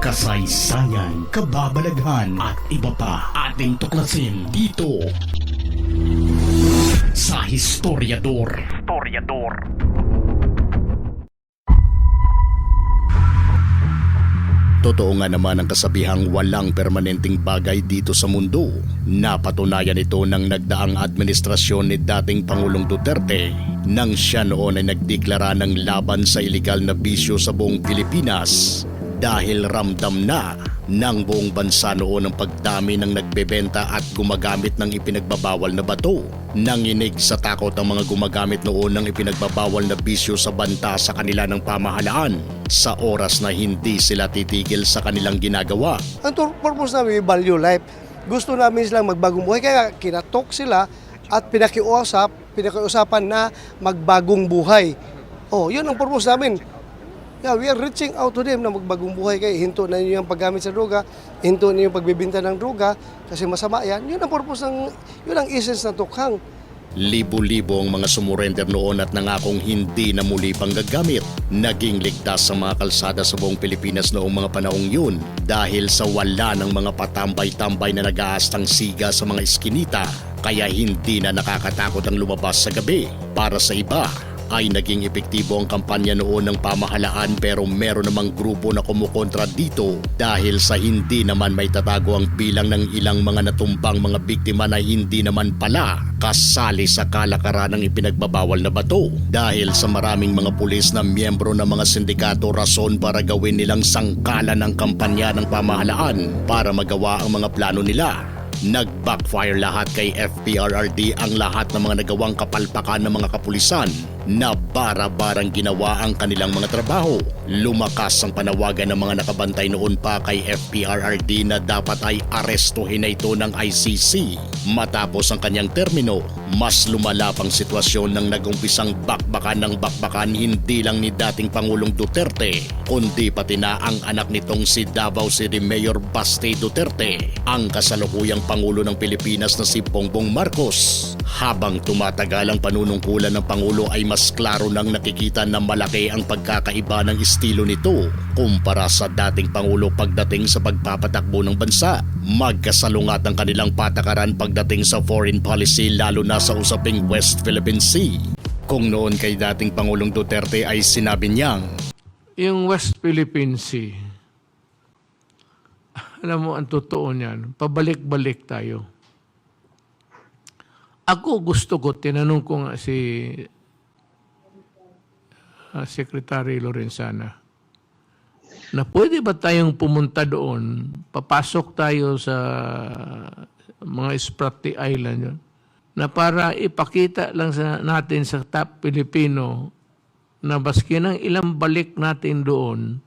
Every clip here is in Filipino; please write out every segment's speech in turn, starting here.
kasaysayan, kababalaghan at iba pa ating tuklasin dito sa Historiador. Historiador. Totoo nga naman ang kasabihang walang permanenteng bagay dito sa mundo. Napatunayan ito ng nagdaang administrasyon ni dating Pangulong Duterte nang siya noon ay nagdeklara ng laban sa ilegal na bisyo sa buong Pilipinas dahil ramdam na ng buong bansa noon ang pagdami ng nagbebenta at gumagamit ng ipinagbabawal na bato. Nanginig sa takot ang mga gumagamit noon ng ipinagbabawal na bisyo sa banta sa kanila ng pamahalaan sa oras na hindi sila titigil sa kanilang ginagawa. Ang purpose namin, value life. Gusto namin silang magbagong buhay, kaya kinatok sila at pinakiusap, pinakiusapan na magbagong buhay. Oh, yun ang purpose namin. Yeah, we are reaching out to them na magbagong buhay kayo. Hinto na niyo yung paggamit sa droga, hinto niyo yung pagbibinta ng droga kasi masama yan. Yun ang purpose ng, yun ang essence ng tukhang. Libo-libo ang mga sumurrender noon at nangakong hindi na muli pang gagamit. Naging ligtas sa mga kalsada sa buong Pilipinas noong mga panahong yun dahil sa wala ng mga patambay-tambay na nag-aastang siga sa mga iskinita kaya hindi na nakakatakot ang lumabas sa gabi. Para sa iba, ay naging epektibo ang kampanya noon ng pamahalaan pero meron namang grupo na kumukontra dito dahil sa hindi naman may tatago ang bilang ng ilang mga natumbang mga biktima na hindi naman pala kasali sa kalakaran ng ipinagbabawal na bato. Dahil sa maraming mga pulis na miyembro ng mga sindikato rason para gawin nilang sangkala ng kampanya ng pamahalaan para magawa ang mga plano nila. Nag-backfire lahat kay FPRRD ang lahat ng mga nagawang kapalpakan ng mga kapulisan na bara-barang ginawa ang kanilang mga trabaho. Lumakas ang panawagan ng mga nakabantay noon pa kay FPRRD na dapat ay arestuhin na ito ng ICC. Matapos ang kanyang termino, mas lumala pang sitwasyon ng nagumpisang bakbakan ng bakbakan hindi lang ni dating Pangulong Duterte, kundi pati na ang anak nitong si Davao City Mayor Baste Duterte, ang kasalukuyang Pangulo ng Pilipinas na si Bongbong Marcos. Habang tumatagal ang panunungkulan ng Pangulo ay mas klaro nang nakikita na malaki ang pagkakaiba ng estilo nito kumpara sa dating Pangulo pagdating sa pagpapatakbo ng bansa. Magkasalungat ang kanilang patakaran pagdating sa foreign policy lalo na sa usaping West Philippine Sea. Kung noon kay dating Pangulong Duterte ay sinabi niyang Yung West Philippine Sea, alam mo, ang totoo niyan, pabalik-balik tayo. Ako gusto ko, tinanong ko nga si ah, Secretary Lorenzana, na pwede ba tayong pumunta doon, papasok tayo sa mga Spratly Island yun, na para ipakita lang sa, natin sa top Pilipino na baski ng ilang balik natin doon,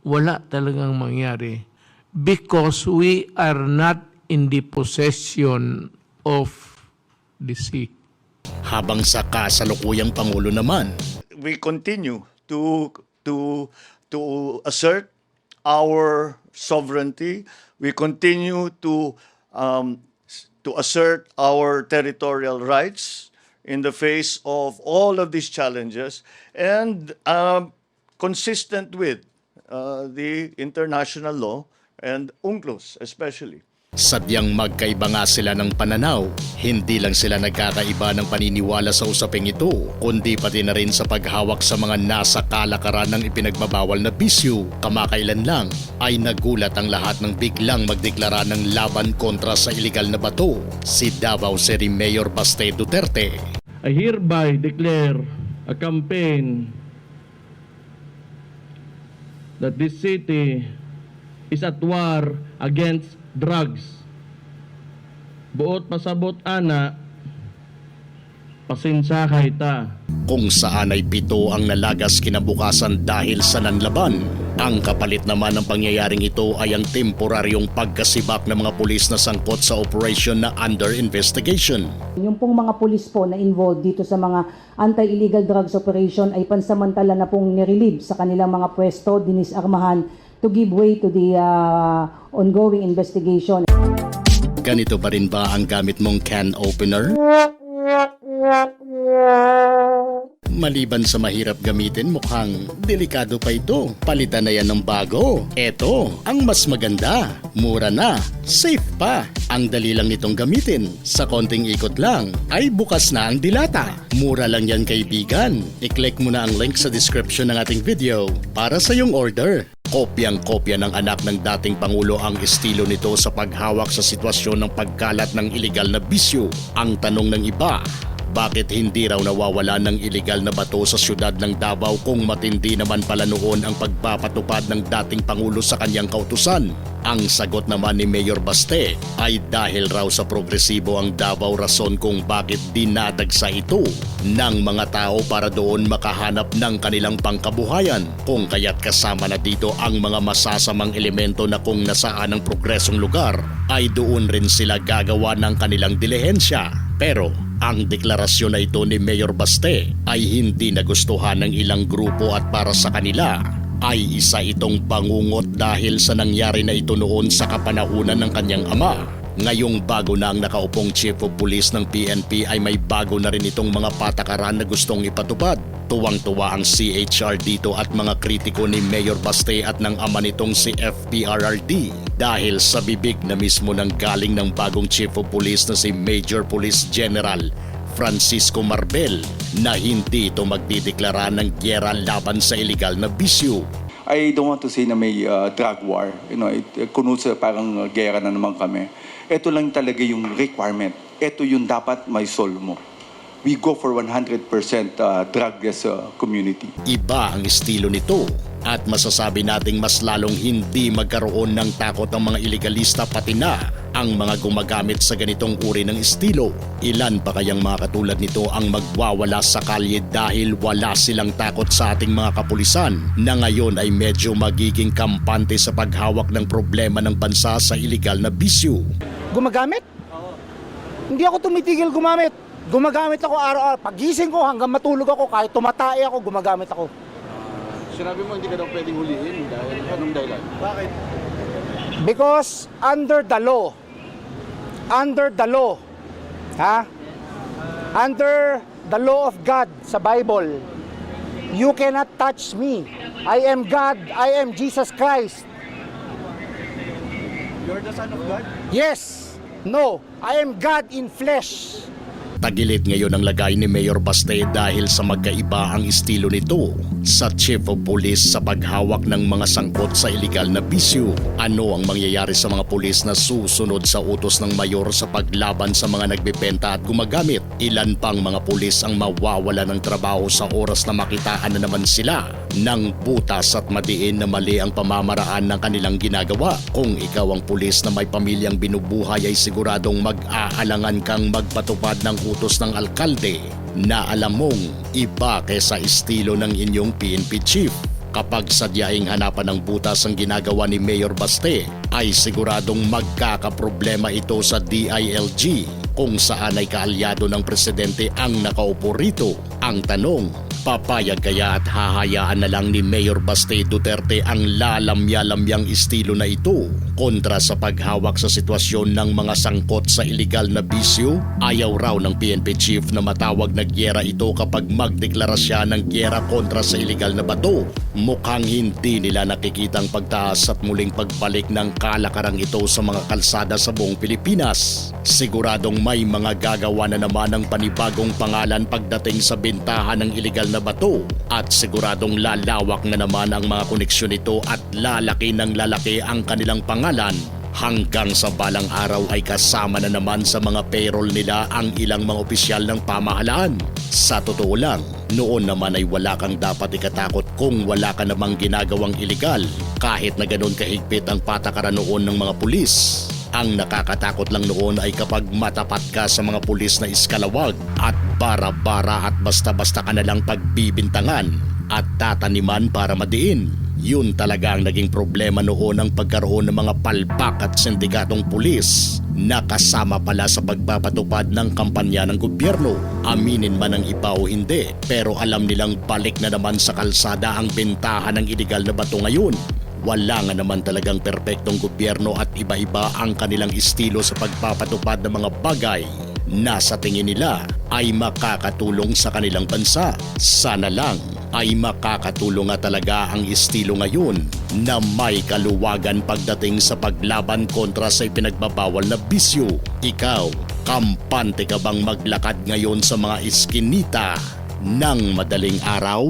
wala talagang mangyari. Because we are not in the possession of the sea. habang sa kasalukuyang Pangulo naman we continue to to to assert our sovereignty. We continue to um, to assert our territorial rights in the face of all of these challenges, and um, consistent with uh, the international law and UNCLOS especially. Sadyang magkaiba nga sila ng pananaw. Hindi lang sila nagkakaiba ng paniniwala sa usaping ito, kundi pati na rin sa paghawak sa mga nasa kalakaran ng ipinagbabawal na bisyo. Kamakailan lang ay nagulat ang lahat ng biglang magdeklara ng laban kontra sa ilegal na bato, si Davao City Mayor Baste Duterte. I hereby declare a campaign that this city is at war against drugs. Buot pasabot ana, pasinsahay ta. kung saan ay pito ang nalagas kinabukasan dahil sa nanlaban. Ang kapalit naman ng pangyayaring ito ay ang temporaryong pagkasibak ng mga pulis na sangkot sa operation na under investigation. Yung pong mga pulis po na involved dito sa mga anti-illegal drugs operation ay pansamantala na pong nirelieve sa kanilang mga pwesto, dinisarmahan to give way to the uh, ongoing investigation. Ganito pa rin ba ang gamit mong can opener? Maliban sa mahirap gamitin, mukhang delikado pa ito. Palitan na yan ng bago. Eto, ang mas maganda. Mura na. Safe pa. Ang dali lang nitong gamitin. Sa konting ikot lang, ay bukas na ang dilata. Mura lang yan kaibigan. I-click mo na ang link sa description ng ating video para sa iyong order. Kopyang-kopya ng anak ng dating Pangulo ang estilo nito sa paghawak sa sitwasyon ng pagkalat ng iligal na bisyo. Ang tanong ng iba, bakit hindi raw nawawala ng iligal na bato sa syudad ng Davao kung matindi naman pala noon ang pagpapatupad ng dating Pangulo sa kanyang kautusan? Ang sagot naman ni Mayor Baste ay dahil raw sa progresibo ang Davao rason kung bakit dinadagsa ito ng mga tao para doon makahanap ng kanilang pangkabuhayan kung kaya't kasama na dito ang mga masasamang elemento na kung nasaan ang progresong lugar ay doon rin sila gagawa ng kanilang dilihensya. Pero ang deklarasyon na ito ni Mayor Baste ay hindi nagustuhan ng ilang grupo at para sa kanila ay isa itong bangungot dahil sa nangyari na ito noon sa kapanahunan ng kanyang ama. Ngayong bago na ang nakaupong Chief of Police ng PNP ay may bago na rin itong mga patakaran na gustong ipatupad. Tuwang-tuwa ang CHR dito at mga kritiko ni Mayor Baste at ng ama nitong si FPRRD dahil sa bibig na mismo ng galing ng bagong Chief of Police na si Major Police General Francisco Marbel na hindi ito magdideklara ng gyera laban sa iligal na bisyo. I don't want to say na may uh, drug war. You know, it, uh, kunutsa parang uh, gera na naman kami. Ito lang talaga yung requirement. Ito yung dapat may solve mo. We go for 100% uh, drugless uh, community. Iba ang estilo nito at masasabi nating mas lalong hindi magkaroon ng takot ang mga ilegalista pati na ang mga gumagamit sa ganitong uri ng estilo. Ilan pa kayang mga katulad nito ang magwawala sa kalye dahil wala silang takot sa ating mga kapulisan na ngayon ay medyo magiging kampante sa paghawak ng problema ng bansa sa ilegal na bisyo. Gumagamit? Hindi ako tumitigil gumamit. Gumagamit ako araw-araw. Pagising ko hanggang matulog ako, kahit tumatay ako, gumagamit ako. Sinabi mo hindi ka daw pwedeng huliin dahil anong dahilan? Bakit? Because under the law, under the law, ha? Under the law of God sa Bible, you cannot touch me. I am God, I am Jesus Christ. You're the son of God? Yes, no, I am God in flesh. Tagilid ngayon ang lagay ni Mayor Baste dahil sa magkaiba ang estilo nito sa Chief of Police sa paghawak ng mga sangkot sa iligal na bisyo. Ano ang mangyayari sa mga pulis na susunod sa utos ng mayor sa paglaban sa mga nagbebenta at gumagamit? Ilan pang mga pulis ang mawawala ng trabaho sa oras na makitaan na naman sila ng butas at madiin na mali ang pamamaraan ng kanilang ginagawa. Kung ikaw ang pulis na may pamilyang binubuhay ay siguradong mag-aalangan kang magpatupad ng utos ng alkalde na alam mong iba kaysa estilo ng inyong PNP chief. Kapag sadyahing hanapan ng butas ang ginagawa ni Mayor Baste, ay siguradong magkakaproblema ito sa DILG kung saan ay kaalyado ng presidente ang nakaupo rito. Ang tanong, papayag kaya at hahayaan na lang ni Mayor Baste Duterte ang lalamya-lamyang estilo na ito kontra sa paghawak sa sitwasyon ng mga sangkot sa iligal na bisyo? Ayaw raw ng PNP chief na matawag na gyera ito kapag magdeklara siya ng gyera kontra sa iligal na bato. Mukhang hindi nila nakikitang pagtaas at muling pagbalik ng kalakarang ito sa mga kalsada sa buong Pilipinas. Siguradong may mga gagawa na naman ng panibagong pangalan pagdating sa bintahan ng iligal na bato at siguradong lalawak na naman ang mga koneksyon nito at lalaki ng lalaki ang kanilang pangalan hanggang sa balang araw ay kasama na naman sa mga payroll nila ang ilang mga opisyal ng pamahalaan. Sa totoo lang, noon naman ay wala kang dapat ikatakot kung wala ka namang ginagawang iligal kahit na ganun kahigpit ang patakaran noon ng mga pulis. Ang nakakatakot lang noon ay kapag matapat ka sa mga pulis na iskalawag at bara-bara at basta-basta ka na lang pagbibintangan at tataniman para madiin. Yun talaga ang naging problema noon ang pagkaroon ng mga palpak at sindikatong pulis na kasama pala sa pagpapatupad ng kampanya ng gobyerno. Aminin man ang iba o hindi, pero alam nilang balik na naman sa kalsada ang bentahan ng iligal na bato ngayon. Wala nga naman talagang perpektong gobyerno at iba-iba ang kanilang estilo sa pagpapatupad ng mga bagay. na sa tingin nila ay makakatulong sa kanilang bansa. Sana lang ay makakatulong nga talaga ang estilo ngayon na may kaluwagan pagdating sa paglaban kontra sa ipinagbabawal na bisyo. Ikaw, kampante ka bang maglakad ngayon sa mga iskinita ng madaling araw?